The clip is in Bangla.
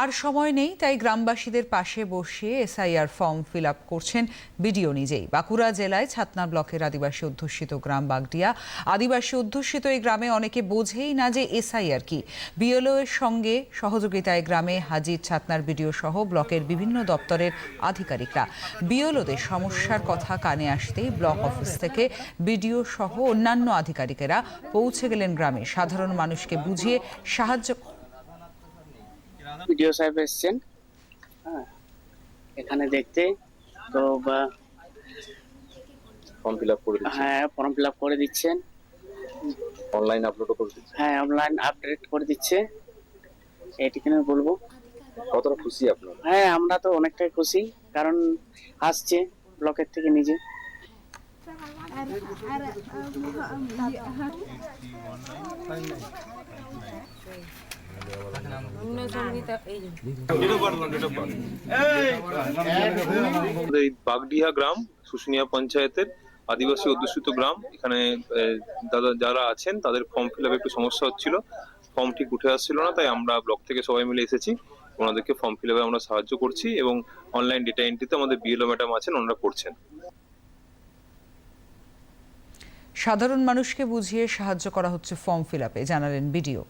আর সময় নেই, তাই গ্রামবাসীদের পাশে বসে এসআইআর ফর্ম ফিল আপ করছেন বিডিও নিজেই। বাঁকুড়া জেলায় ছাতনা ব্লকের আদিবাসী অধ্যুষিত গ্রাম বাগডিয়া। আদিবাসী অধ্যুষিত এই গ্রামে অনেকে বোঝেই না যে এসআইআর কি। বিএলও এর সঙ্গে সহযোগিতায় গ্রামে হাজির ছাতনার বিডিও সহ ব্লকের বিভিন্ন দপ্তরের আধিকারিকরা। বিএলওদের সমস্যার কথা কানে আসতেই ব্লক অফিস থেকে বিডিও সহ অন্যান্য আধিকারিকেরা পৌঁছে গেলেন গ্রামে। সাধারণ মানুষকে বুঝিয়ে সাহায্য ভিডিও সাহেব এসছেন হ্যাঁ এখানে দেখতে তো বা ফর্ম ফিল আপ করে হ্যাঁ ফর্ম ফিল আপ করে দিচ্ছেন অনলাইন আপলোডও করে দিচ্ছি হ্যাঁ অনলাইন আপডেট করে দিচ্ছে এইটুকু আমি বলব কতটা খুশি আপনার হ্যাঁ আমরা তো অনেকটাই খুশি কারণ আসছে ব্লকের থেকে নিজে আমাদের বাগডিহা গ্রাম শুশুনিয়া পঞ্চায়েতের আদিবাসী অধ্যুষিত গ্রাম। এখানে দাদা, যারা আছেন, তাদের ফর্ম ফিল একটু সমস্যা হচ্ছিল। ফর্ম ঠিক উঠে আসছিল না, তাই আমরা ব্লক থেকে সবাই মিলে এসেছি। ওনাদেরকে ফর্ম ফিল আমরা সাহায্য করছি এবং অনলাইন ডেটা এন্ট্রিতে আমাদের বিএলও ম্যাডাম আছেন, ওনারা করছেন। সাধারণ মানুষকে বুঝিয়ে সাহায্য করা হচ্ছে ফর্ম ফিল আপে জানালেন বিডিও